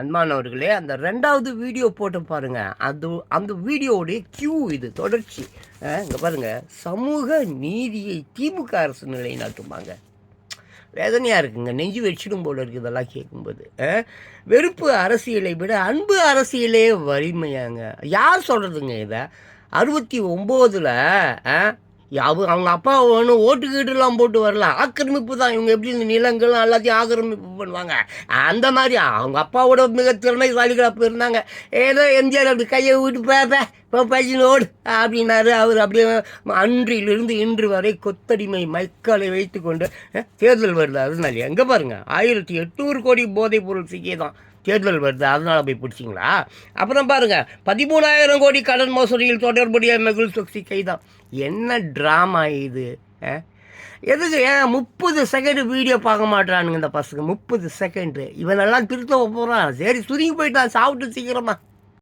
அன்பானவர்களே அந்த ரெண்டாவது வீடியோ போட்டு பாருங்க. அது அந்த வீடியோவுடைய கியூ இது தொடர்ச்சி. இங்கே பாருங்க. சமூக நீதியை திமுக அரசு நிலைநாட்டுமாங்க. வேதனையாக இருக்குங்க. நெஞ்சு வச்சிடும் போல இருக்குது இதெல்லாம் கேட்கும்போது வெறுப்பு அரசியலை விட அன்பு அரசியலே வலிமையாங்க. யார் சொல்கிறதுங்க இதை? அறுபத்தி ஒம்போதில் அவ அவங்க அப்பா ஒன்றும் ஓட்டுக்கீட்டுலாம் போட்டு வரல. ஆக்கிரமிப்பு தான். இவங்க எப்படி இந்த நிலங்கள்லாம் எல்லாத்தையும் ஆக்கிரமிப்பு பண்ணுவாங்க? அந்த மாதிரி அவங்க அப்பாவோட மிக திறமைசாலிகள் அப்போ இருந்தாங்க ஏதோ எம்ஜிஆர் அப்படி கையை விட்டு பேப்ப இப்போ பஜினோடு அப்படின்னாரு. அவர் அப்படியே அன்றிலிருந்து இன்று வரை கொத்தடிமை மைக்காலை வைத்துக்கொண்டு கொண்டு தேர்தல் வருது. அதனால எங்கே பாருங்க? ஆயிரத்தி எட்நூறு கோடி போதைப் பொருள் சிக்கியதான். தேர்தல் வருது அதனால் போய் பிடிச்சிங்களா? அப்புறம் பாருங்கள் பதிமூணாயிரம் கோடி கடன் மோசடியில் தொடர்புடைய மெகுல் சொக்சி கைதான் என்ன ட்ராமா இது எதுக்கு ஏன் முப்பது செகண்டு வீடியோ பார்க்க மாட்டானுங்க இந்த பசங்க முப்பது செகண்டு இவனெல்லாம் திருத்த போகிறான் சரி சுருங்கி போயிட்டான் சாப்பிட்டு சீக்கிரமாக